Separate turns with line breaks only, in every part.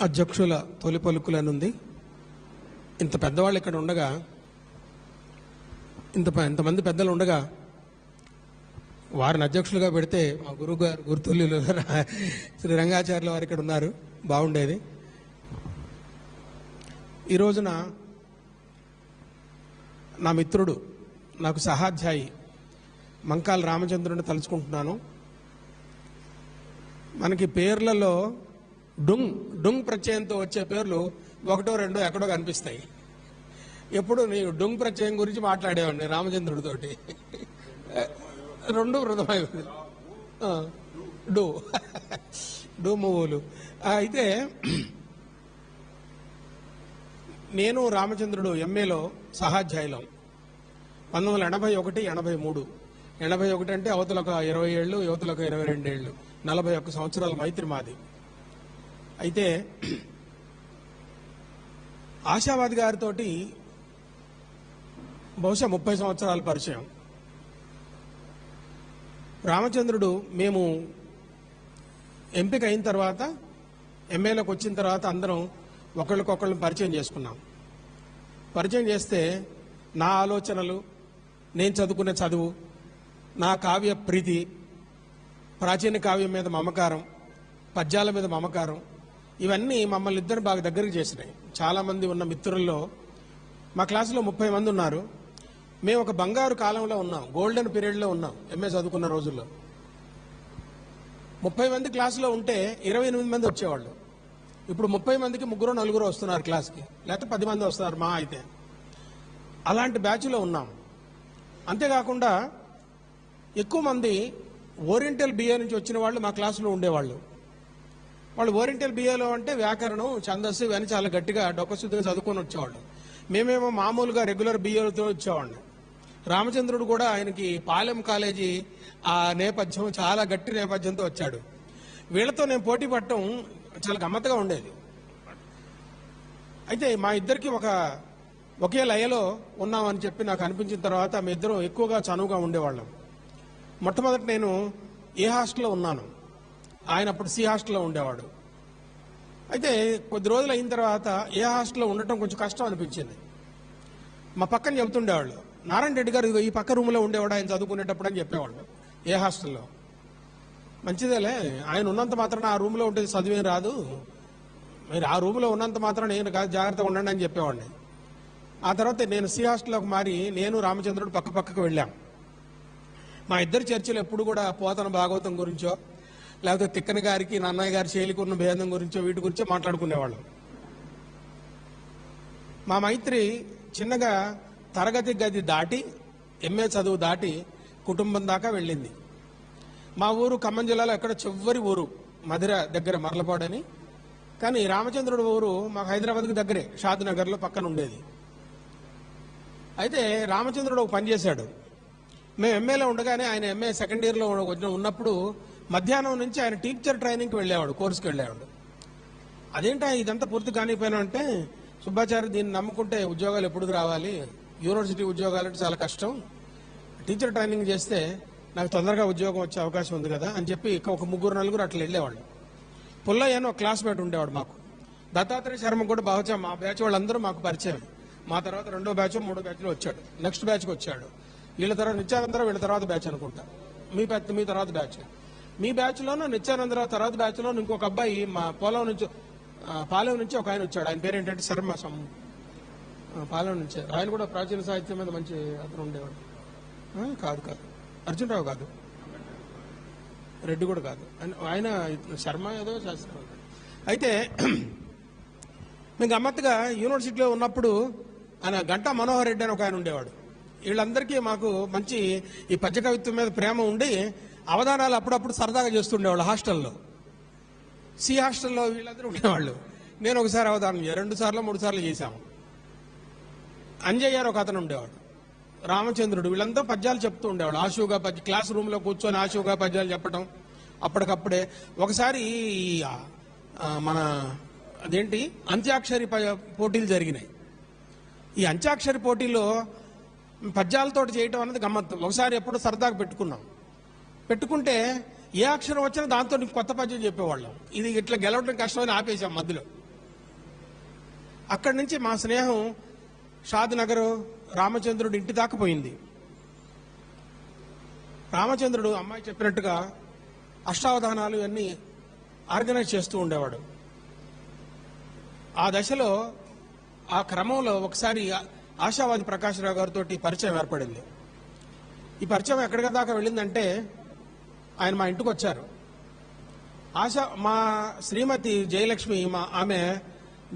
అధ్యక్షుల తొలి పలుకులనుంది. ఇంత పెద్దవాళ్ళు ఇక్కడ ఉండగా ఇంత ప- ఇంతమంది పెద్దలు ఉండగా వారిని అధ్యక్షులుగా పెడితే మా గురువు గారు గురుతుల్యులు శ్రీ రంగాచార్యుల వారు ఇక్కడ ఉన్నారు. బాగుండేది. ఈ రోజున నా మిత్రుడు నాకు సహాధ్యాయి మంకాల రామచంద్రుని తలుచుకుంటున్నాను. మనకి పేర్లలో డుంగ్ డుంగ్ ప్రత్యయంతో వచ్చే పేర్లు ఒకటో రెండో ఎక్కడో కనిపిస్తాయి. ఎప్పుడు నీ డుంగ్ ప్రత్యయం గురించి మాట్లాడేవాడిని రామచంద్రుడితోటి రెండు వృధమై డూ. డూ మూవులు అయితే నేను రామచంద్రుడు ఎంఏలో సహాధ్యాయులం. పంతొమ్మిది వందల ఎనభై ఒకటి ఎనభై మూడు. ఎనభై ఒకటి అంటే అవతల ఒక ఇరవై ఏళ్ళు యువతల ఇరవై రెండు ఏళ్ళు నలభై ఒక్క సంవత్సరాల మైత్రి మాది. అయితే ఆశావాది గారితో బహుశా ముప్పై సంవత్సరాల పరిచయం. రామచంద్రుడు మేము ఎంపిక అయిన తర్వాత ఎమ్మెల్యేలోకి వచ్చిన తర్వాత అందరం ఒకళ్ళకొకళ్ళని పరిచయం చేసుకున్నాం. పరిచయం చేస్తే నా ఆలోచనలు నేను చదువుకునే చదువు నా కావ్య ప్రీతి ప్రాచీన కావ్యం మీద మమకారం పద్యాల మీద మమకారం ఇవన్నీ మమ్మల్ని ఇద్దరు బాగా దగ్గరికి చేసినాయి. చాలామంది ఉన్న మిత్రుల్లో మా క్లాసులో ముప్పై మంది ఉన్నారు. మేము ఒక బంగారు కాలంలో ఉన్నాం. గోల్డెన్ పీరియడ్లో ఉన్నాం. ఎంఏ చదువుకున్న రోజుల్లో. ముప్పై మంది క్లాసులో ఉంటే ఇరవై ఎనిమిది మంది వచ్చేవాళ్ళు. ఇప్పుడు ముప్పై మందికి ముగ్గురు నలుగురు వస్తున్నారు క్లాస్కి లేకపోతే పది మంది వస్తున్నారు మా అయితే. అలాంటి బ్యాచ్లో ఉన్నాం. అంతేకాకుండా ఎక్కువ మంది ఓరియంటల్ బిఏ నుంచి వచ్చిన వాళ్ళు మా క్లాసులో ఉండేవాళ్ళు. వాళ్ళు ఓరియంటల్ బిఏలో అంటే వ్యాకరణం ఛందస్సు ఇవన్నీ చాలా గట్టిగా డొక్కశుద్ధిగా చదువుకొని వచ్చేవాళ్ళు. మేమేమో మామూలుగా రెగ్యులర్ బిఏలతో వచ్చేవాళ్ళు. రామచంద్రుడు కూడా ఆయనకి పాలెం కాలేజీ ఆ నేపథ్యం చాలా గట్టి నేపథ్యంతో వచ్చాడు. వీళ్ళతో నేను పోటీ పడటం చాలా గమ్మత్తుగా ఉండేది. అయితే మా ఇద్దరికి ఒక ఒకే లయలో ఉన్నామని చెప్పి నాకు అనిపించిన తర్వాత మీ ఇద్దరం ఎక్కువగా చనువుగా ఉండేవాళ్ళం. మొట్టమొదటి నేను ఏ హాస్టల్లో ఉన్నాను? ఆయన అప్పుడు సి హాస్టల్లో ఉండేవాడు. అయితే కొద్ది రోజులు అయిన తర్వాత ఏ హాస్టల్లో ఉండటం కొంచెం కష్టం అనిపించింది. మా పక్కన చెబుతుండేవాళ్ళు నారాయణ రెడ్డి గారు ఈ పక్క రూమ్లో ఉండేవాడు ఆయన చదువుకునేటప్పుడు అని చెప్పేవాళ్ళు ఏ హాస్టల్లో. మంచిదేలే ఆయన ఉన్నంత మాత్రం ఆ రూమ్లో ఉంటే చదివేం రాదు. మీరు ఆ రూమ్లో ఉన్నంత మాత్రం నేను కాదు జాగ్రత్తగా ఉండండి అని చెప్పేవాడిని. ఆ తర్వాత నేను సి హాస్టల్లోకి మారి నేను రామచంద్రుడు పక్క పక్కకు వెళ్ళాం. మా ఇద్దరు చర్చలు ఎప్పుడు కూడా పోతన భాగవతం గురించో లేకపోతే తిక్కన గారికి నాన్నయ్య గారి శైలికి ఉన్న భేదం గురించో వీటి గురించో మాట్లాడుకునేవాళ్ళం. మా మైత్రి చిన్నగా తరగతి గది దాటి ఎంఏ చదువు దాటి కుటుంబం దాకా వెళ్ళింది. మా ఊరు ఖమ్మం జిల్లాలో ఎక్కడ చివరి ఊరు మధుర దగ్గర మరలపాడని. కానీ రామచంద్రుడు ఊరు మాకు హైదరాబాద్కి దగ్గరే షాద్ నగర్లో పక్కన ఉండేది. అయితే రామచంద్రుడు ఒక పని చేశాడు. మేము ఎంఏలో ఉండగానే ఆయన ఎంఏ సెకండ్ ఇయర్లో ఉన్నప్పుడు మధ్యాహ్నం నుంచి ఆయన టీచర్ ట్రైనింగ్కి వెళ్ళేవాడు కోర్సుకి వెళ్ళేవాడు. అదేంటా ఇదంతా పూర్తి కానిపోయినా అంటే సుబ్బాచారి దీన్ని నమ్ముకుంటే ఉద్యోగాలు ఎప్పుడు రావాలి? యూనివర్సిటీ ఉద్యోగాలు అంటే చాలా కష్టం. టీచర్ ట్రైనింగ్ చేస్తే నాకు తొందరగా ఉద్యోగం వచ్చే అవకాశం ఉంది కదా అని చెప్పి ఒక ముగ్గురు నలుగురు అట్లా వెళ్ళేవాళ్ళు. పుల్లయ్య అని ఒక క్లాస్మేట్ ఉండేవాడు మాకు. దత్తాత్రేయ శర్మ కూడా బాగా మా బ్యాచ్ వాళ్ళందరూ మాకు పరిచయం. మా తర్వాత రెండో బ్యాచ్ మూడో బ్యాచ్లో వచ్చాడు. నెక్స్ట్ బ్యాచ్కి వచ్చాడు. వీళ్ళ తర్వాత నిత్యానంతరం వీళ్ళ తర్వాత బ్యాచ్ అనుకుంటా. మీ పెద్ద మీ తర్వాత బ్యాచ్. మీ బ్యాచ్లోనూ నిత్యానందరావు తర్వాత బ్యాచ్లో ఇంకొక అబ్బాయి మా పొలం నుంచి పాలెం నుంచి ఒక ఆయన వచ్చాడు. ఆయన పేరు ఏంటంటే శర్మ సం పాలెం నుంచి. ఆయన కూడా ప్రాచీన సాహిత్యం మీద మంచి అతను ఉండేవాడు. కాదు కాదు కాదు. అర్జునరావు కాదు. రెడ్డి కూడా కాదు. ఆయన- ఆయన శర్మ ఏదో శాస్త్రం. అయితే మేము గమ్మత్తుగా యూనివర్సిటీలో ఉన్నప్పుడు ఆయన గంటా మనోహర్ రెడ్డి అని ఒక ఆయన ఉండేవాడు. వీళ్ళందరికీ మాకు మంచి ఈ పద్య కవిత్వం మీద ప్రేమ ఉండి అవధానాలు అప్పుడప్పుడు సరదాగా చేస్తుండేవాళ్ళు హాస్టల్లో. సి హాస్టల్లో వీళ్ళందరూ ఉండేవాళ్ళు. నేను ఒకసారి అవధానం చేయ రెండు సార్లు మూడు సార్లు చేశాము. అంజయ్య గారు ఒక అతను ఉండేవాడు. రామచంద్రుడు వీళ్ళంతా పద్యాలు చెప్తూ ఉండేవాడు ఆశువుగా పద్య క్లాస్ రూమ్లో కూర్చొని ఆశువుగా పద్యాలు చెప్పడం అప్పటికప్పుడే. ఒకసారి మన అదేంటి? అంత్యాక్షరి ప- పోటీలు జరిగినాయి. ఈ అంత్యాక్షరి పోటీలో పద్యాలతో చేయటం అనేది గమ్మత్తు. ఒకసారి ఎప్పుడు సరదాగా పెట్టుకున్నాం. పెట్టుకుంటే ఏ అక్షరం వచ్చినా దాంతో నీకు కొత్త పద్యం చెప్పేవాళ్ళం. ఇది ఇట్లా గెలవడం కష్టమని ఆపేసాం మధ్యలో. అక్కడి నుంచి మా స్నేహం షాద్ నగర్ రామచంద్రుడు ఇంటి దాకా పోయింది. రామచంద్రుడు అమ్మాయి చెప్పినట్టుగా అష్టావధానాలు ఇవన్నీ ఆర్గనైజ్ చేస్తూ ఉండేవాడు. ఆ దశలో ఆ క్రమంలో ఒకసారి ఆశావాది ప్రకాశ్రావు గారితో పరిచయం ఏర్పడింది. ఈ పరిచయం ఎక్కడికి దాకా వెళ్ళిందంటే ఆయన మా ఇంటికి వచ్చారు. ఆశ మా శ్రీమతి జయలక్ష్మి మా ఆమె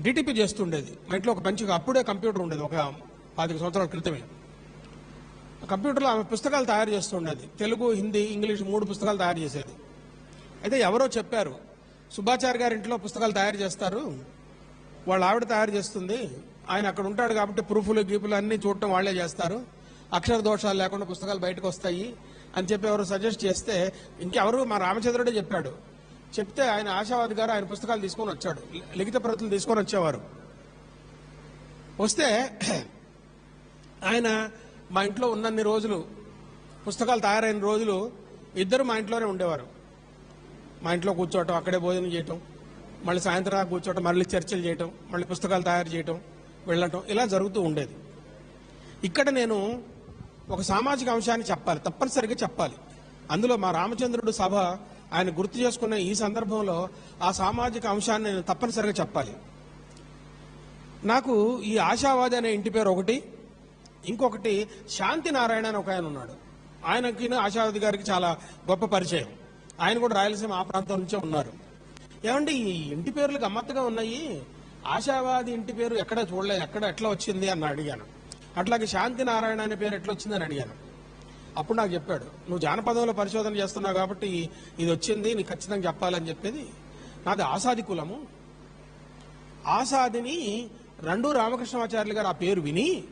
డిటిపి చేస్తుండేది. మా ఇంట్లో ఒక మంచిగా అప్పుడే కంప్యూటర్ ఉండేది ఒక పాతిక సంవత్సరాల క్రితమే. కంప్యూటర్లో ఆమె పుస్తకాలు తయారు చేస్తుండేది. తెలుగు హిందీ ఇంగ్లీష్ మూడు పుస్తకాలు తయారు చేసేది. అయితే ఎవరో చెప్పారు సుబ్బాచార్య గారి ఇంట్లో పుస్తకాలు తయారు చేస్తారు వాళ్ళ ఆవిడ తయారు చేస్తుంది ఆయన అక్కడ ఉంటాడు కాబట్టి ప్రూఫ్లు గీపులు అన్నీ చూడటం వాళ్ళే చేస్తారు. అక్షర దోషాలు లేకుండా పుస్తకాలు బయటకు వస్తాయి. అని చెప్పి ఎవరు సజెస్ట్ చేస్తే ఇంకెవరు మా రామచంద్రుడే చెప్పాడు. చెప్తే ఆయన ఆశావాది గారు ఆయన పుస్తకాలు తీసుకొని వచ్చాడు. లిఖిత ప్రతులు తీసుకొని వచ్చేవారు. వస్తే ఆయన మా ఇంట్లో ఉన్నన్ని రోజులు పుస్తకాలు తయారైన రోజులు ఇద్దరు మా ఇంట్లోనే ఉండేవారు. మా ఇంట్లో కూర్చోవటం అక్కడే భోజనం చేయటం మళ్ళీ సాయంత్రం కూర్చోవటం మళ్ళీ చర్చలు చేయటం మళ్ళీ పుస్తకాలు తయారు చేయటం వెళ్ళటం ఇలా జరుగుతూ ఉండేది. ఇక్కడ నేను ఒక సామాజిక అంశాన్ని చెప్పాలి తప్పనిసరిగా చెప్పాలి. అందులో మా రామచంద్రుడు సభ ఆయన గుర్తు చేసుకున్న ఈ సందర్భంలో ఆ సామాజిక అంశాన్ని నేను తప్పనిసరిగా చెప్పాలి. నాకు ఈ ఆశావాది అనే ఇంటి పేరు ఒకటి ఇంకొకటి శాంతి నారాయణ అని ఒక ఆయన ఉన్నాడు. ఆయనకి ఆశావాది గారికి చాలా గొప్ప పరిచయం. ఆయన కూడా రాయలసీమ ఆ ప్రాంతం నుంచే ఉన్నారు. ఏమండి ఈ ఇంటి పేర్లు గమ్మత్తుగా ఉన్నాయి. ఆశావాది ఇంటి పేరు ఎక్కడ చూడలేదు ఎక్కడ ఎట్లా వచ్చింది అని అడిగాను. అట్లాగే శాంతి నారాయణ అనే పేరు ఎట్లా వచ్చిందని అడిగాను. అప్పుడు నాకు చెప్పాడు నువ్వు జానపదంలో పరిశోధన చేస్తున్నావు కాబట్టి ఇది వచ్చింది నీకు ఖచ్చితంగా చెప్పాలని చెప్పేది. నాది ఆసాది కులము. ఆసాదిని రెండు రామకృష్ణాచార్యులు గారు ఆ పేరు విని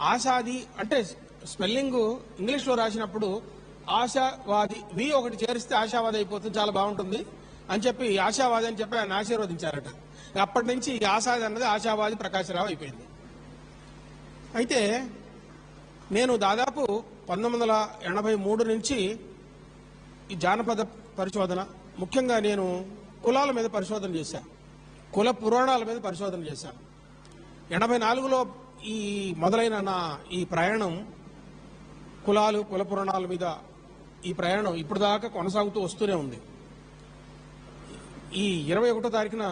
ఆసాది అంటే స్పెల్లింగ్ ఇంగ్లీష్లో రాసినప్పుడు ఆశావాది వి ఒకటి చేరిస్తే ఆశావాది అయిపోతుంది చాలా బాగుంటుంది అని చెప్పి ఆశావాది అని చెప్పి ఆయన ఆశీర్వదించారట. అప్పటి నుంచి ఈ ఆశాది అన్నది ఆశావాది ప్రకాశరావు అయిపోయింది. అయితే నేను దాదాపు పంతొమ్మిది వందల ఎనభై మూడు నుంచి ఈ జానపద పరిశోధన ముఖ్యంగా నేను కులాల మీద పరిశోధన చేశాను కుల పురాణాల మీద పరిశోధన చేశాను ఎనభై నాలుగులో ఈ మొదలైన నా ఈ ప్రయాణం కులాలు కుల పురాణాల మీద ఈ ప్రయాణం ఇప్పుడు దాకా కొనసాగుతూ వస్తూనే ఉంది. ఈ ఇరవై ఒకటో తారీఖున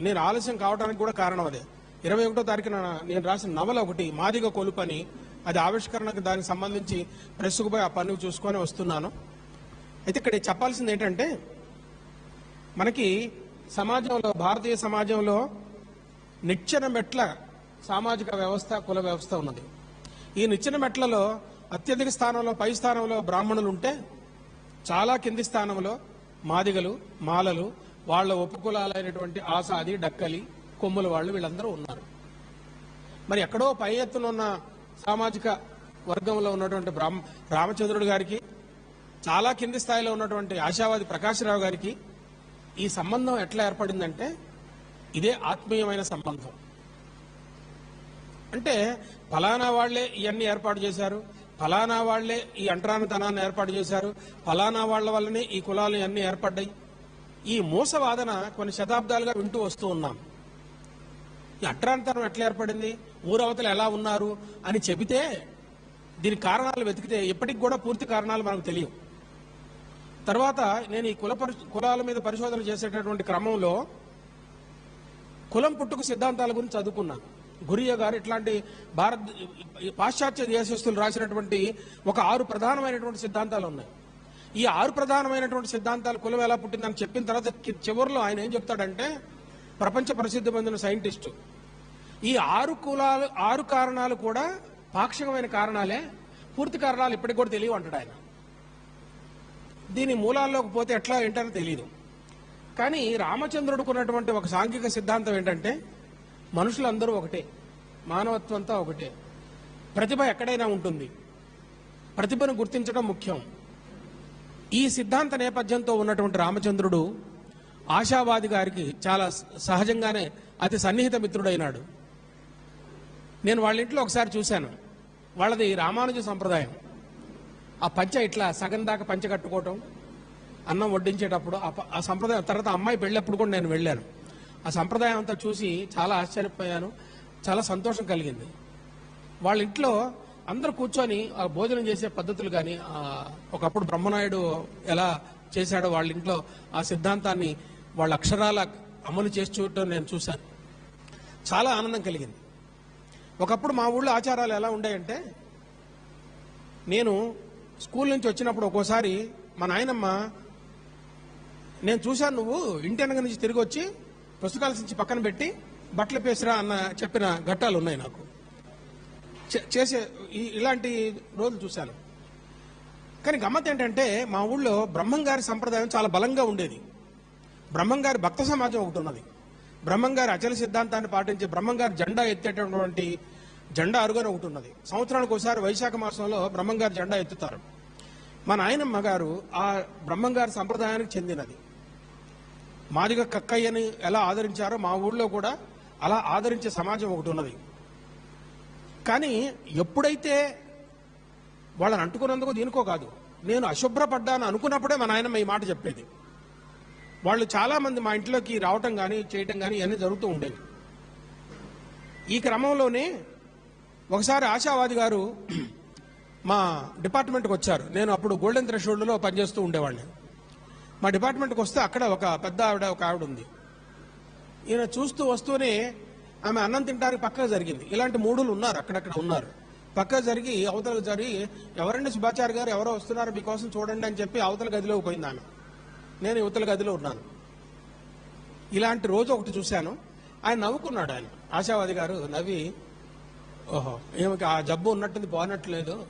నేను ఆలస్యం కావడానికి కూడా కారణం అదే. ఇరవై ఒకటో తారీఖున నేను రాసిన నవల ఒకటి మాదిగ కొలుపని. అది ఆవిష్కరణకు దానికి సంబంధించి ప్రెస్కు పోయి ఆ పని చూసుకొని వస్తున్నాను. అయితే ఇక్కడ చెప్పాల్సింది ఏంటంటే మనకి సమాజంలో భారతీయ సమాజంలో నిచ్చెన మెట్ల సామాజిక వ్యవస్థ కుల వ్యవస్థ ఉన్నది. ఈ నిచ్చెన మెట్లలో అత్యధిక స్థానంలో పై స్థానంలో బ్రాహ్మణులు ఉంటే చాలా కింది స్థానంలో మాదిగలు మాలలు వాళ్ళ ఉపకులాలైనటువంటి ఆసాది డక్కలి కొమ్ముల వాళ్ళు వీళ్ళందరూ ఉన్నారు. మరి ఎక్కడో పై ఎత్తున ఉన్న సామాజిక వర్గంలో ఉన్నటువంటి బ్రాహ్మ రామచంద్రుడు గారికి చాలా కింది స్థాయిలో ఉన్నటువంటి ఆశావాది ప్రకాశ్రావు గారికి ఈ సంబంధం ఎట్లా ఏర్పడిందంటే ఇదే ఆత్మీయమైన సంబంధం. అంటే ఫలానా వాళ్ళే ఇవన్నీ ఏర్పాటు చేశారు ఫలానా వాళ్ళే ఈ అంటరానితనాన్ని ఏర్పాటు చేశారు ఫలానా వాళ్ళ వల్లనే ఈ కులాలు అన్ని ఏర్పడ్డాయి. ఈ మూసవాదన కొన్ని శతాబ్దాలుగా వింటూ వస్తూ ఉన్నాం. ఈ అట్రాంతరం ఎట్లా ఏర్పడింది? ఊరవతలు ఎలా ఉన్నారు? అని చెబితే దీని కారణాలు వెతికితే ఇప్పటికి కూడా పూర్తి కారణాలు మనకు తెలియవు. తర్వాత నేను ఈ కుల కులాల మీద పరిశోధన చేసేటటువంటి క్రమంలో కులం పుట్టుక సిద్ధాంతాల గురించి చదువుకున్నాను గురియ గారు ఇట్లాంటి భారత పాశ్చాత్య దేశస్తులు రాసినటువంటి ఒక ఆరు ప్రధానమైనటువంటి సిద్ధాంతాలు ఉన్నాయి. ఈ ఆరు ప్రధానమైనటువంటి సిద్ధాంతాలు కులం ఎలా పుట్టిందని చెప్పిన తర్వాత చివరిలో ఆయన ఏం చెప్తాడంటే ప్రపంచ ప్రసిద్ధి పొందిన సైంటిస్టు. ఈ ఆరు కులాలు ఆరు కారణాలు కూడా పాక్షికమైన కారణాలే. పూర్తి కారణాలు ఇప్పటికి కూడా తెలియవు అంటాడు ఆయన. దీని మూలాల్లోకి పోతే ఎట్లా ఏంటని తెలియదు కానీ రామచంద్రుడికి ఉన్నటువంటి ఒక సాంఘిక సిద్ధాంతం ఏంటంటే మనుషులందరూ ఒకటే మానవత్వం అంతా ఒకటే. ప్రతిభ ఎక్కడైనా ఉంటుంది. ప్రతిభను గుర్తించడం ముఖ్యం. ఈ సిద్ధాంత నేపథ్యంతో ఉన్నటువంటి రామచంద్రుడు ఆశావాది గారికి చాలా సహజంగానే అతి సన్నిహిత మిత్రుడైనాడు. నేను వాళ్ళ ఇంట్లో ఒకసారి చూశాను. వాళ్ళది రామానుజ సంప్రదాయం. ఆ పంచ ఇట్లా సగం దాకా పంచ కట్టుకోవటం అన్నం వడ్డించేటప్పుడు ఆ సంప్రదాయం తర్వాత అమ్మాయి పెళ్ళప్పుడు కూడా నేను వెళ్ళాను. ఆ సంప్రదాయం అంతా చూసి చాలా ఆశ్చర్యపోయాను. చాలా సంతోషం కలిగింది. వాళ్ళ ఇంట్లో అందరూ కూర్చొని ఆ భోజనం చేసే పద్ధతులు కానీ ఒకప్పుడు బ్రహ్మనాయుడు ఎలా చేశాడో వాళ్ళ ఇంట్లో ఆ సిద్ధాంతాన్ని వాళ్ళ అక్షరాల అమలు చేసి చూడటం నేను చూశాను. చాలా ఆనందం కలిగింది. ఒకప్పుడు మా ఊళ్ళో ఆచారాలు ఎలా ఉండేయంటే నేను స్కూల్ నుంచి వచ్చినప్పుడు ఒక్కోసారి మా నాయనమ్మ నేను చూశాను నువ్వు ఇంటి వెనక నుంచి తిరిగి వచ్చి పుస్తకాల నుంచి పక్కన పెట్టి బట్టలు పేసిరా అన్న చెప్పిన ఘట్టాలు ఉన్నాయి నాకు. చే- చేసే ఇలాంటి రోజులు చూశాను. కానీ గమ్మత్ ఏంటంటే మా ఊళ్ళో బ్రహ్మంగారి సంప్రదాయం చాలా బలంగా ఉండేది. బ్రహ్మంగారి భక్త సమాజం ఒకటి ఉన్నది. బ్రహ్మంగారి అచల సిద్ధాంతాన్ని పాటించి బ్రహ్మంగారి జెండా ఎత్తేటటువంటి జెండా అరుగని ఒకటి ఉన్నది. సంవత్సరానికి ఒకసారి వైశాఖ మాసంలో బ్రహ్మంగారి జెండా ఎత్తుతారు. మా నాయనమ్మ గారు ఆ బ్రహ్మంగారి సంప్రదాయానికి చెందినది. మాదిగ కక్కయ్యని ఎలా ఆదరించారో మా ఊళ్ళో కూడా అలా ఆదరించే సమాజం ఒకటి ఉన్నది. కానీ ఎప్పుడైతే వాళ్ళని అంటుకున్నందుకు దీనికో కాదు. నేను అశుభ్రపడ్డాను అనుకున్నప్పుడే మా నాయనమ్మ ఈ మాట చెప్పేది. వాళ్ళు చాలా మంది మా ఇంట్లోకి రావటం కానీ చేయటం కానీ ఇవన్నీ జరుగుతూ ఉండేవి. ఈ క్రమంలోనే ఒకసారి ఆశావాది గారు మా డిపార్ట్మెంట్కి వచ్చారు. నేను అప్పుడు గోల్డెన్ థ్రెషోల్డ్లో పనిచేస్తూ ఉండేవాడిని. మా డిపార్ట్మెంట్కి వస్తే అక్కడ ఒక పెద్ద ఆవిడ ఒక ఆవిడ ఉంది. ఈయన చూస్తూ వస్తూనే ఆమె అన్నం తింటానికి పక్కకు జరిగింది. ఇలాంటి మూడులు ఉన్నారు అక్కడక్కడ ఉన్నారు. పక్క జరిగి అవతల జరిగి ఎవరండి సుభాచారి గారు ఎవరో వస్తున్నారు మీకోసం చూడండి అని చెప్పి అవతల గదిలోకి పోయింది ఆమె. నేను యువతల గదిలో ఉన్నాను. ఇలాంటి రోజు ఒకటి చూశాను. ఆయన నవ్వుకున్నాడు ఆయన. ఆశావాది గారు నవ్వి ఓహో ఈమెకి ఆ జబ్బు ఉన్నట్టుంది పోనట్లేదు.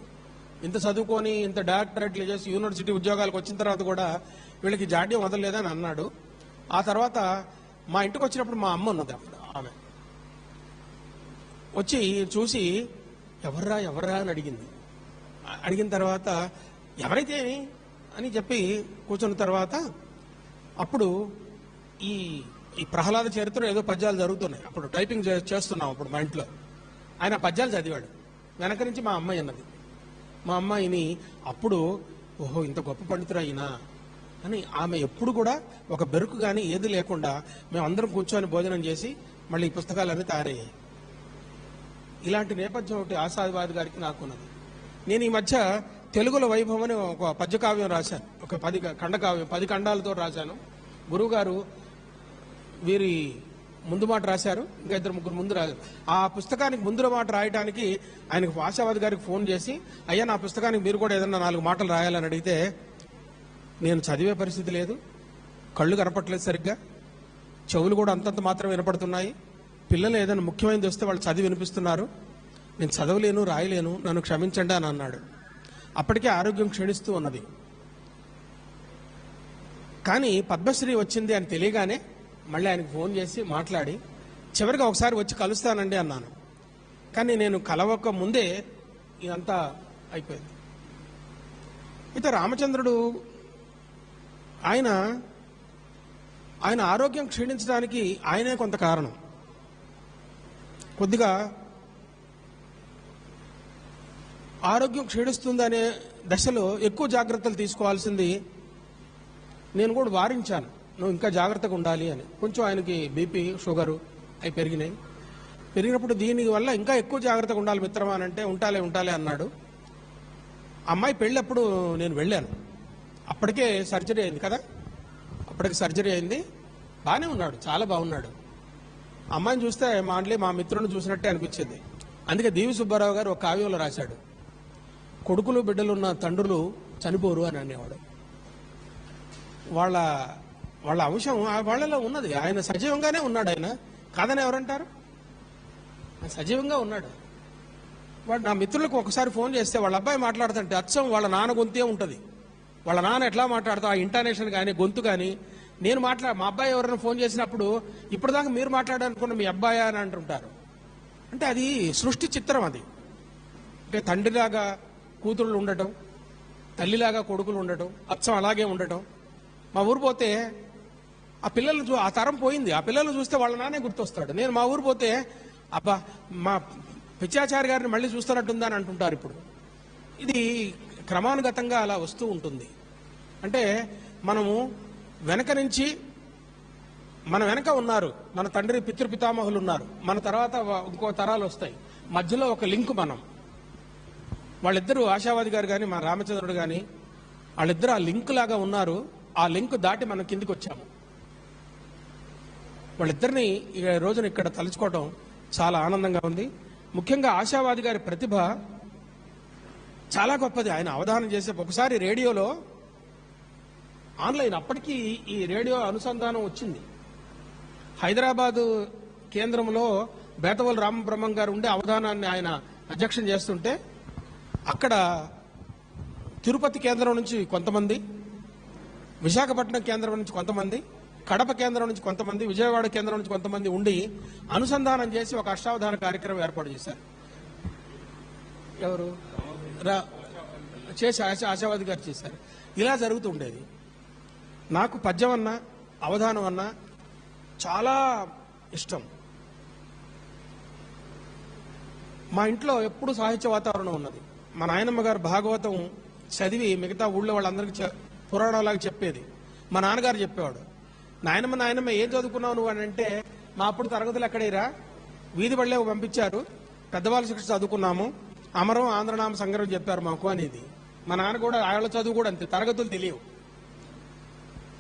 ఇంత చదువుకొని ఇంత డైరెక్టరేట్లు చేసి యూనివర్సిటీ ఉద్యోగాలకు వచ్చిన తర్వాత కూడా వీళ్ళకి జాడ్యం వదలలేదని అన్నాడు. ఆ తర్వాత మా ఇంటికి వచ్చినప్పుడు మా అమ్మ ఉన్నది అప్పుడు ఆమె. వచ్చి చూసి ఎవర్రా ఎవర్రా అని అడిగింది. అడిగిన తర్వాత ఎవరైతే అని చెప్పి కూర్చున్న తర్వాత అప్పుడు ఈ ఈ ప్రహ్లాద చరిత్ర ఏదో పద్యాలు జరుగుతున్నాయి. అప్పుడు టైపింగ్ చే- చేస్తున్నాం అప్పుడు మా ఇంట్లో. ఆయన పద్యాలు చదివాడు. వెనక నుంచి మా అమ్మాయి అన్నది మా అమ్మాయిని అప్పుడు ఓహో ఇంత గొప్ప పండితుడు అయినా అని ఆమె ఎప్పుడు కూడా ఒక బెరుకు కానీ ఏది లేకుండా మేమందరం కూర్చొని భోజనం చేసి మళ్ళీ ఈ పుస్తకాలన్నీ తయారయ్యాయి. ఇలాంటి నేపథ్యం ఒకటి ఆశాదివాది గారికి నాకున్నది. నేను ఈ మధ్య తెలుగులో వైభవం అని ఒక పద్యకావ్యం రాశాను. ఒక పది ఖండకావ్యం పది ఖండాలతో రాశాను. గురువుగారు వీరి ముందు మాట రాశారు. ఇంకా ఇద్దరు ముగ్గురు ముందు రాశారు ఆ పుస్తకానికి ముందు మాట రాయడానికి ఆయనకు ఆశావాది గారికి ఫోన్ చేసి అయ్యా నా పుస్తకానికి మీరు కూడా ఏదన్నా నాలుగు మాటలు రాయాలని అడిగితే నేను చదివే పరిస్థితి లేదు. కళ్ళు కనపట్లేదు సరిగ్గా. చెవులు కూడా అంతంత మాత్రం వినపడుతున్నాయి. పిల్లలు ఏదైనా ముఖ్యమైనది వస్తే వాళ్ళు చదివి వినిపిస్తున్నారు. నేను చదవలేను రాయలేను. నన్ను క్షమించండి అని అన్నాడు. అప్పటికే ఆరోగ్యం క్షీణిస్తూ ఉన్నది. కానీ పద్మశ్రీ వచ్చింది అని తెలియగానే మళ్ళీ ఆయనకు ఫోన్ చేసి మాట్లాడి చివరిగా ఒకసారి వచ్చి కలుస్తానండి అన్నాను. కానీ నేను కలవక ముందే ఇదంతా అయిపోయింది. అయితే రామచంద్రుడు ఆయన ఆయన ఆరోగ్యం క్షీణించడానికి ఆయనే కొంత కారణం. కొద్దిగా ఆరోగ్యం క్షీణిస్తుందనే దశలో ఎక్కువ జాగ్రత్తలు తీసుకోవాల్సింది నేను కూడా వారించాను. నువ్వు ఇంకా జాగ్రత్తగా ఉండాలి అని. కొంచెం ఆయనకి బీపీ షుగరు అవి పెరిగినాయి. పెరిగినప్పుడు దీని వల్ల ఇంకా ఎక్కువ జాగ్రత్తగా ఉండాలి మిత్రమా అని అంటే ఉంటాలే ఉంటాలే అన్నాడు. అమ్మాయి పెళ్ళప్పుడు నేను వెళ్ళాను. అప్పటికే సర్జరీ అయింది కదా? అప్పటికి సర్జరీ అయింది. బాగానే ఉన్నాడు చాలా బాగున్నాడు. అమ్మాయిని చూస్తే మా అంట్లో మా మిత్రుని చూసినట్టే అనిపించింది. అందుకే దేవి సుబ్బారావు గారు ఒక కావ్యంలో రాశాడు. కొడుకులు బిడ్డలున్న తండ్రులు చనిపోరు అని అనేవాడు. వాళ్ళ వాళ్ళ అంశం వాళ్ళలో ఉన్నది. ఆయన సజీవంగానే ఉన్నాడు ఆయన. కాదని ఎవరంటారు? సజీవంగా ఉన్నాడు. వాడు నా మిత్రులకు ఒకసారి ఫోన్ చేస్తే వాళ్ళ అబ్బాయి మాట్లాడుతుంటే అచ్చం వాళ్ళ నాన్న గొంతే ఉంటుంది. వాళ్ళ నాన్న ఎట్లా మాట్లాడతా ఆ ఇంటర్నేషన్ కానీ గొంతు కానీ నేను మాట్లా మా అబ్బాయి ఎవరైనా ఫోన్ చేసినప్పుడు ఇప్పటిదాకా మీరు మాట్లాడాలనుకున్న మీ అబ్బాయి అని అంటుంటారు. అంటే అది సృష్టి చిత్రం అది. అంటే తండ్రిలాగా కూతుళ్ళు ఉండటం తల్లిలాగా కొడుకులు ఉండటం అచ్చం అలాగే ఉండటం. మా ఊరు పోతే ఆ పిల్లలు చూ ఆ తరం పోయింది. ఆ పిల్లలు చూస్తే వాళ్ళ నాన్నే గుర్తొస్తాడు. నేను మా ఊరు పోతే అబ్బా మా పిచ్చాచారి గారిని మళ్ళీ చూస్తున్నట్టుందని అంటుంటారు ఇప్పుడు. ఇది క్రమానుగతంగా అలా వస్తూ ఉంటుంది. అంటే మనము వెనక నుంచి మన వెనక ఉన్నారు. మన తండ్రి పితృపితామహులు ఉన్నారు. మన తర్వాత ఇంకో తరాలు వస్తాయి. మధ్యలో ఒక లింక్ మనం. వాళ్ళిద్దరూ ఆశావాది గారు కానీ మా రామచంద్రుడు కానీ వాళ్ళిద్దరు ఆ లింక్ లాగా ఉన్నారు. ఆ లింక్ దాటి మనం కిందికి వచ్చాము. వాళ్ళిద్దరిని ఈ రోజున ఇక్కడ తలుచుకోవడం చాలా ఆనందంగా ఉంది. ముఖ్యంగా ఆశావాది గారి ప్రతిభ చాలా గొప్పది. ఆయన అవధానం చేసే ఒకసారి రేడియోలో ఆన్లైన్ అప్పటికీ ఈ రేడియో అనుసంధానం వచ్చింది. హైదరాబాదు కేంద్రంలో బేతవల్ రామబ్రహ్మం గారు ఉండే అవధానాన్ని ఆయన అధ్యక్షం చేస్తుంటే అక్కడ తిరుపతి కేంద్రం నుంచి కొంతమంది విశాఖపట్నం కేంద్రం నుంచి కొంతమంది కడప కేంద్రం నుంచి కొంతమంది విజయవాడ కేంద్రం నుంచి కొంతమంది ఉండి అనుసంధానం చేసి ఒక అష్టావధాన కార్యక్రమం ఏర్పాటు చేశారు. ఎవరు? చేసి ఆశ ఆశావాది గారు చేశారు. ఇలా జరుగుతూ ఉండేది. నాకు పద్యం అన్నా అవధానం అన్నా చాలా ఇష్టం. మా ఇంట్లో ఎప్పుడు సాహిత్య వాతావరణం ఉన్నది. మా నాయనమ్మ గారు భాగవతం చదివి మిగతా ఊళ్ళో వాళ్ళందరికీ పురాణంలాగా చెప్పేది. మా నాన్నగారు చెప్పేవాడు. నాయనమ్మ నాయనమ్మ ఏం చదువుకున్నావు నువ్వు? అని అంటే మా అప్పుడు తరగతులు ఎక్కడేరా? వీధి బళ్ళే పంపించారు. పెద్దవాళ్ళ శిక్ష చదువుకున్నాము. అమరం ఆంధ్రనామ సంగ్రహం చెప్పారు మాకు అనేది. మా నాన్న కూడా ఆయన చదువు కూడా అంతే. తరగతులు తెలియవు.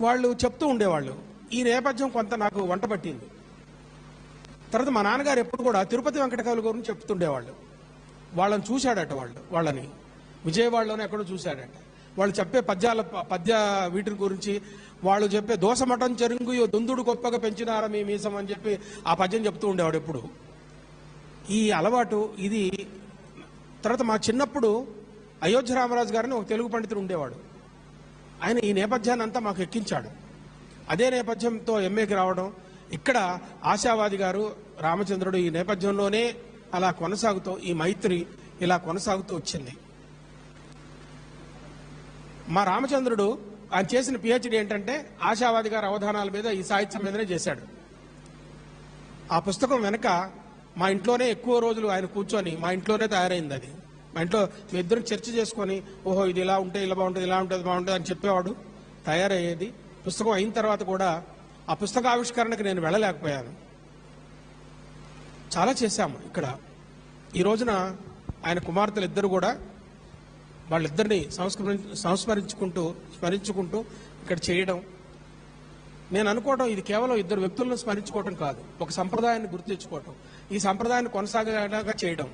వాళ్ళు చెప్తూ ఉండేవాళ్ళు. ఈ నేపథ్యం కొంత నాకు వంట పట్టింది. తర్వాత మా నాన్నగారు ఎప్పుడు కూడా తిరుపతి వెంకటకవుల గురించి చెప్తుండేవాళ్ళు. వాళ్ళని చూశాడట వాళ్ళు వాళ్ళని. విజయవాడలోనే ఎక్కడో చూశాడట. వాళ్ళు చెప్పే పద్యాల పద్య వీటిని గురించి వాళ్ళు చెప్పే దోసమటం చెరుంగు దుందుడు గొప్పగా పెంచినారా మీ మీసం అని చెప్పి ఆ పద్యం చెప్తూ ఉండేవాడు ఎప్పుడు. ఈ అలవాటు ఇది తర్వాత మా చిన్నప్పుడు అయోధ్య రామరాజు గారిని ఒక తెలుగు పండితుడు ఉండేవాడు. ఆయన ఈ నేపథ్యాన్ని అంతా మాకు ఎక్కించాడు. అదే నేపథ్యంతో ఎంఏకి రావడం ఇక్కడ ఆశావాది గారు రామచంద్రుడు ఈ నేపథ్యంలోనే అలా కొనసాగుతూ ఈ మైత్రి ఇలా కొనసాగుతూ వచ్చింది. మా రామచంద్రుడు ఆయన చేసిన పిహెచ్డి ఏంటంటే ఆశావాది గారి అవధానాల మీద ఈ సాహిత్యం మీదనే చేశాడు. ఆ పుస్తకం వెనక మా ఇంట్లోనే ఎక్కువ రోజులు ఆయన కూర్చొని మా ఇంట్లోనే తయారైంది అది. మా ఇంట్లో మీ ఇద్దరం చర్చ చేసుకొని ఓహో ఇది ఇలా ఉంటే ఇలా బాగుంటుంది ఇలా ఉంటుంది బాగుంటుంది అని చెప్పేవాడు తయారయ్యేది. పుస్తకం అయిన తర్వాత కూడా ఆ పుస్తక ఆవిష్కరణకి నేను వెళ్ళలేకపోయాను. చాలా చేశాము ఇక్కడ. ఈ రోజున ఆయన కుమార్తెలు ఇద్దరు కూడా వాళ్ళిద్దరిని సంస్కృ సంస్మరించుకుంటూ స్మరించుకుంటూ ఇక్కడ చేయడం. నేను అనుకోవడం ఇది కేవలం ఇద్దరు వ్యక్తులను స్మరించుకోవడం కాదు. ఒక సంప్రదాయాన్ని గుర్తు తెచ్చుకోవటం. ఈ సంప్రదాయాన్ని కొనసాగేలాగా చేయడం.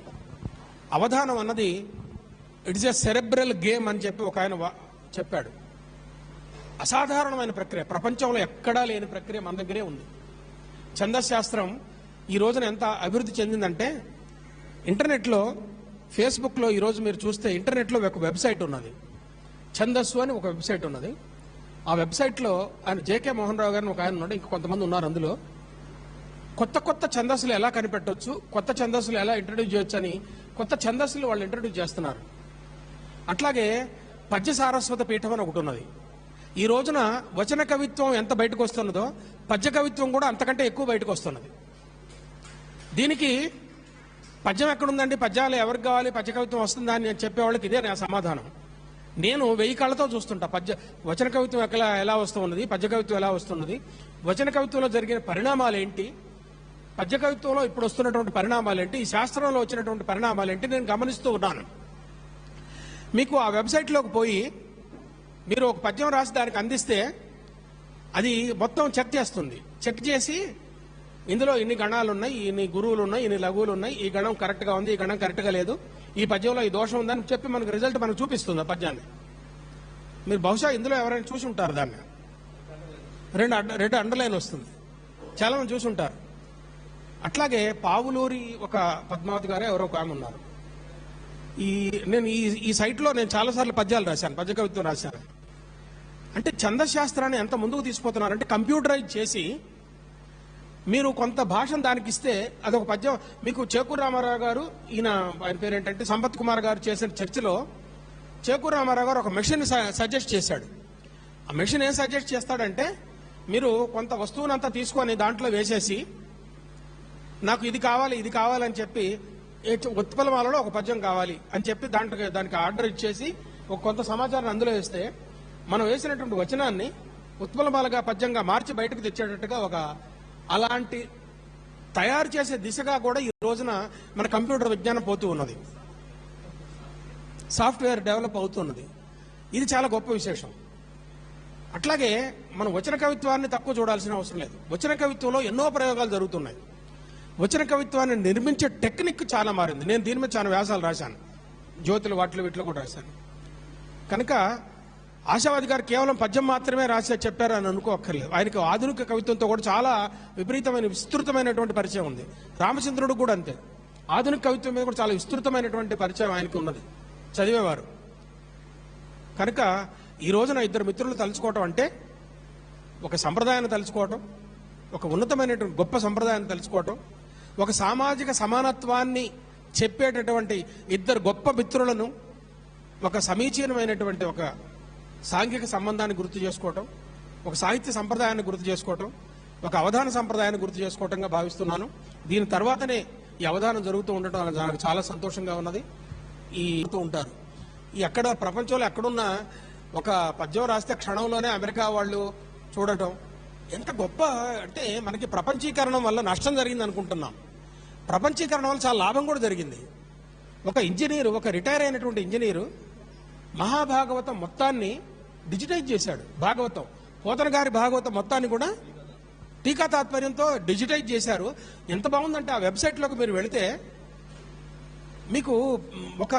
అవధానం అన్నది ఇట్స్ ఎ సెరెబ్రల్ గేమ్ అని చెప్పి ఒక ఆయన చెప్పాడు. అసాధారణమైన ప్రక్రియ. ప్రపంచంలో ఎక్కడా లేని ప్రక్రియ మన దగ్గరే ఉంది. ఛందశాస్త్రం ఈ రోజున ఎంత అభివృద్ధి చెందిందంటే ఇంటర్నెట్లో ఫేస్బుక్లో ఈరోజు మీరు చూస్తే ఇంటర్నెట్లో ఒక వెబ్సైట్ ఉన్నది. ఛందస్సు అని ఒక వెబ్సైట్ ఉన్నది. ఆ వెబ్సైట్లో ఆయన జేకే మోహన్ రావు గారిని ఒక ఆయన ఉన్నాడు ఇంకా కొంతమంది ఉన్నారు అందులో. కొత్త కొత్త ఛందస్సులు ఎలా కనిపెట్టవచ్చు కొత్త ఛందస్సులు ఎలా ఇంట్రడ్యూస్ చేయొచ్చు అని కొత్త ఛందస్సులు వాళ్ళు ఇంట్రడ్యూస్ చేస్తున్నారు. అట్లాగే పద్య సారస్వత పీఠం అని ఒకటి ఉన్నది. ఈ రోజున వచన కవిత్వం ఎంత బయటకు వస్తున్నదో పద్య కవిత్వం కూడా అంతకంటే ఎక్కువ బయటకు వస్తున్నది. దీనికి పద్యం ఎక్కడుందండి? పద్యాలు ఎవరికి కావాలి? పద్య కవిత్వం వస్తుందా అని నేను చెప్పేవాళ్ళకి ఇదే నా సమాధానం. నేను వెయ్యి కళ్ళతో చూస్తుంటా. పద్య వచన కవిత్వం ఎలా ఎలా వస్తున్నది? పద్య కవిత్వం ఎలా వస్తున్నది? వచన కవిత్వంలో జరిగిన పరిణామాలు ఏంటి పద్య కవిత్వంలో ఇప్పుడు వస్తున్నటువంటి పరిణామాలు ఏంటి ఈ శాస్త్రంలో వచ్చినటువంటి పరిణామాలు ఏంటి నేను గమనిస్తూ ఉన్నాను. మీకు ఆ వెబ్సైట్లోకి పోయి మీరు ఒక పద్యం రాసి దానికి అందిస్తే అది మొత్తం చెక్ చేస్తుంది. చెక్ చేసి ఇందులో ఇన్ని గణాలు ఉన్నాయి ఇన్ని గురువులు ఉన్నాయి ఇన్ని లఘువులు ఉన్నాయి ఈ గణం కరెక్ట్గా ఉంది ఈ గణం కరెక్ట్గా లేదు. ఈ పద్యంలో ఈ దోషం ఉందని చెప్పి మనకు రిజల్ట్ మనకు చూపిస్తుంది ఆ పద్యాన్ని. మీరు బహుశా ఇందులో ఎవరైనా చూసి ఉంటారు దాన్ని. రెండు రెండు అండర్లైన్ వస్తుంది. చాలా మంది చూసి ఉంటారు. అట్లాగే పావులూరి ఒక పద్మావతి గారు ఎవరో ఒక ఆమె ఉన్నారు. ఈ నేను ఈ ఈ సైట్లో నేను చాలాసార్లు పద్యాలు రాశాను పద్య కవిత్వం రాశాను. అంటే ఛందశాస్త్రాన్ని ఎంత ముందుకు తీసుకుపోతున్నారంటే కంప్యూటరైజ్ చేసి మీరు కొంత భాషను దానికి ఇస్తే అదొక పద్యం. మీకు చేకూరు రామారావు గారు ఈయన ఆయన పేరు ఏంటంటే సంపత్ కుమార్ గారు చేసిన చర్చలో చేకూరు రామారావు గారు ఒక మెషిన్ సజెస్ట్ చేశాడు. ఆ మెషిన్ ఏం సజెస్ట్ చేస్తాడంటే మీరు కొంత వస్తువునంతా తీసుకొని దాంట్లో వేసేసి నాకు ఇది కావాలి ఇది కావాలని చెప్పి ఏ ఉత్పలమాలలో ఒక పద్యం కావాలి అని చెప్పి దాంట్లో దానికి ఆర్డర్ ఇచ్చేసి ఒక కొంత సమాచారం అందులో వేస్తే మనం వేసినటువంటి వచనాన్ని ఉత్పలమాలగా పద్యంగా మార్చి బయటకు తెచ్చేటట్టుగా ఒక అలాంటి తయారు చేసే దిశగా కూడా ఈ రోజున మన కంప్యూటర్ విజ్ఞానం పోతూ ఉన్నది. సాఫ్ట్వేర్ డెవలప్ అవుతున్నది ఇది చాలా గొప్ప విశేషం. అట్లాగే మనం వచన కవిత్వాన్ని తక్కువ చూడాల్సిన అవసరం లేదు. వచన కవిత్వంలో ఎన్నో ప్రయోగాలు జరుగుతున్నాయి. వచన కవిత్వాన్ని నిర్మించే టెక్నిక్ చాలా మారింది. నేను దీని మీద చాలా వ్యాసాలు రాశాను. జ్యోతులు వాటిలో వీటిలో కూడా రాశాను. కనుక ఆశావాది గారు కేవలం పద్యం మాత్రమే రాసే చెప్పారు అని అనుకోక్కర్లేదు. ఆయనకు ఆధునిక కవిత్వంతో కూడా చాలా విపరీతమైన విస్తృతమైనటువంటి పరిచయం ఉంది. రామచంద్రుడు కూడా అంతే. ఆధునిక కవిత్వం మీద కూడా చాలా విస్తృతమైనటువంటి పరిచయం ఆయనకు ఉన్నది. చదివేవారు. కనుక ఈ రోజున ఇద్దరు మిత్రులు తలుచుకోవటం అంటే ఒక సంప్రదాయాన్ని తలుచుకోవటం ఒక ఉన్నతమైనటువంటి గొప్ప సంప్రదాయాన్ని తలుచుకోవటం ఒక సామాజిక సమానత్వాన్ని చెప్పేటటువంటి ఇద్దరు గొప్ప మిత్రులను ఒక సమీచీనమైనటువంటి ఒక సాంఘిక సంబంధాన్ని గుర్తు చేసుకోవటం ఒక సాహిత్య సంప్రదాయాన్ని గుర్తు చేసుకోవటం ఒక అవధాన సంప్రదాయాన్ని గుర్తు చేసుకోవటంగా భావిస్తున్నాను. దీని తర్వాతనే ఈ అవధానం జరుగుతూ ఉండటం నాకు చాలా సంతోషంగా ఉన్నది. ఈ ఉంటారు. ఈ ఎక్కడ ప్రపంచంలో ఎక్కడున్నా ఒక పద్యం రాస్తే క్షణంలోనే అమెరికా వాళ్ళు చూడటం ఎంత గొప్ప అంటే మనకి ప్రపంచీకరణం వల్ల నష్టం జరిగింది అనుకుంటున్నాం. ప్రపంచీకరణ వల్ల చాలా లాభం కూడా జరిగింది. ఒక ఇంజనీరు ఒక రిటైర్ అయినటువంటి ఇంజనీరు మహాభాగవతం మొత్తాన్ని డిజిటైజ్ చేశాడు భాగవతం. పోతన గారి భాగవతం మొత్తాన్ని కూడా టీకా తాత్పర్యంతో డిజిటైజ్ చేశారు. ఎంత బాగుందంటే ఆ వెబ్సైట్లోకి మీరు వెళితే మీకు ఒక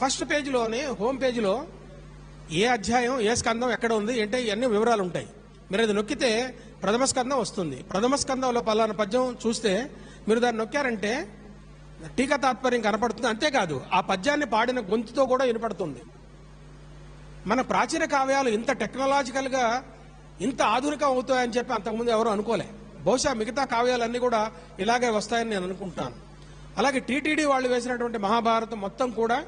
ఫస్ట్ పేజీలోనే హోమ్ పేజీలో ఏ అధ్యాయం ఏ స్కందం ఎక్కడ ఉంది ఏంటి ఇవన్నీ వివరాలు ఉంటాయి. మీరు అది నొక్కితే ప్రథమ స్కందం వస్తుంది. ప్రథమ స్కందంలో పలానా పద్యం చూస్తే మీరు దాన్ని నొక్కారంటే టీకా తాత్పర్యం కనపడుతుంది. అంతేకాదు ఆ పద్యాన్ని పాడిన గొంతుతో కూడా వినపడుతుంది. మన ప్రాచీన కావ్యాలు ఇంత టెక్నాలజికల్గా ఇంత ఆధునికం అవుతాయని చెప్పి అంతకుముందు ఎవరు అనుకోలే. బహుశా మిగతా కావ్యాలన్నీ కూడా ఇలాగే వస్తాయని నేను అనుకుంటాను. అలాగే టీటీడీ వాళ్ళు వేసినటువంటి మహాభారతం మొత్తం కూడా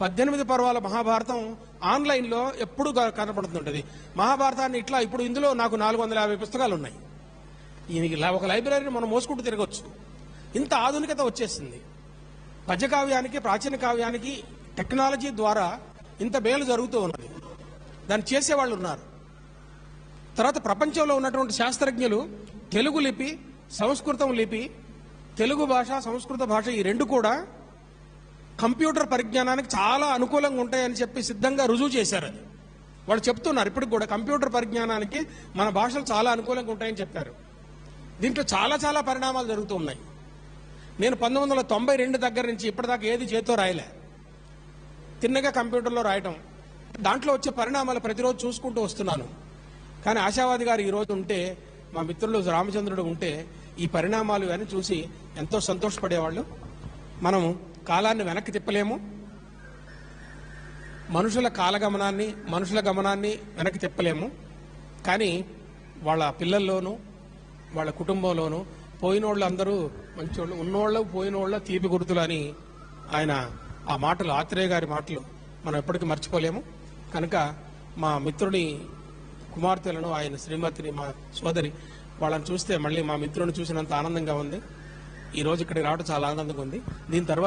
పద్దెనిమిది పర్వాల మహాభారతం ఆన్లైన్లో ఎప్పుడు క- కనపడుతుంటుంది. మహాభారతాన్ని ఇట్లా ఇప్పుడు ఇందులో నాకు నాలుగు వందల యాభై పుస్తకాలు ఉన్నాయి ఇలా ఒక లైబ్రరీని మనం మోసుకుంటూ తిరగచ్చు. ఇంత ఆధునికత వచ్చేసింది. పద్య కావ్యానికి ప్రాచీన కావ్యానికి టెక్నాలజీ ద్వారా ఇంత మేలు జరుగుతూ ఉన్నది. దాన్ని చేసేవాళ్ళు ఉన్నారు. తర్వాత ప్రపంచంలో ఉన్నటువంటి శాస్త్రజ్ఞులు తెలుగు లిపి సంస్కృతం లిపి తెలుగు భాష సంస్కృత భాష ఈ రెండు కూడా కంప్యూటర్ పరిజ్ఞానానికి చాలా అనుకూలంగా ఉంటాయని చెప్పి సిద్ధంగా రుజువు చేశారు అది. వాళ్ళు చెప్తున్నారు ఇప్పటికి కూడా కంప్యూటర్ పరిజ్ఞానానికి మన భాషలు చాలా అనుకూలంగా ఉంటాయని చెప్పారు. దీంట్లో చాలా చాలా పరిణామాలు జరుగుతూ ఉన్నాయి. నేను పంతొమ్మిది వందల తొంభై రెండు దగ్గర నుంచి ఇప్పటిదాకా ఏది చేతో రాయలే. తిన్నగా కంప్యూటర్లో రాయటం. దాంట్లో వచ్చే పరిణామాలు ప్రతిరోజు చూసుకుంటూ వస్తున్నాను. కానీ ఆశావాది గారు ఈరోజు ఉంటే మా మిత్రులు రామచంద్రుడు ఉంటే ఈ పరిణామాలు అని చూసి ఎంతో సంతోషపడేవాళ్ళు. మనం కాలాన్ని వెనక్కి తిప్పలేము. మనుషుల కాలగమనాన్ని మనుషుల గమనాన్ని వెనక్కి తిప్పలేము. కానీ వాళ్ళ పిల్లల్లోనూ వాళ్ళ కుటుంబంలోనూ పోయినోళ్ళు అందరూ మంచోళ్ళు ఉన్నోళ్ళు పోయినోళ్ళ తీపి గుర్తులు అని ఆయన ఆ మాటలు ఆత్రేయ గారి మాటలు మనం ఎప్పటికీ మర్చిపోలేము. కనుక మా మిత్రుని కుమార్తెలను ఆయన శ్రీమతిని మా సోదరి వాళ్ళని చూస్తే మళ్ళీ మా మిత్రుని చూసినంత ఆనందంగా ఉంది. ఈ రోజు ఇక్కడికి రావడం చాలా ఆనందంగా ఉంది. దీని తర్వాత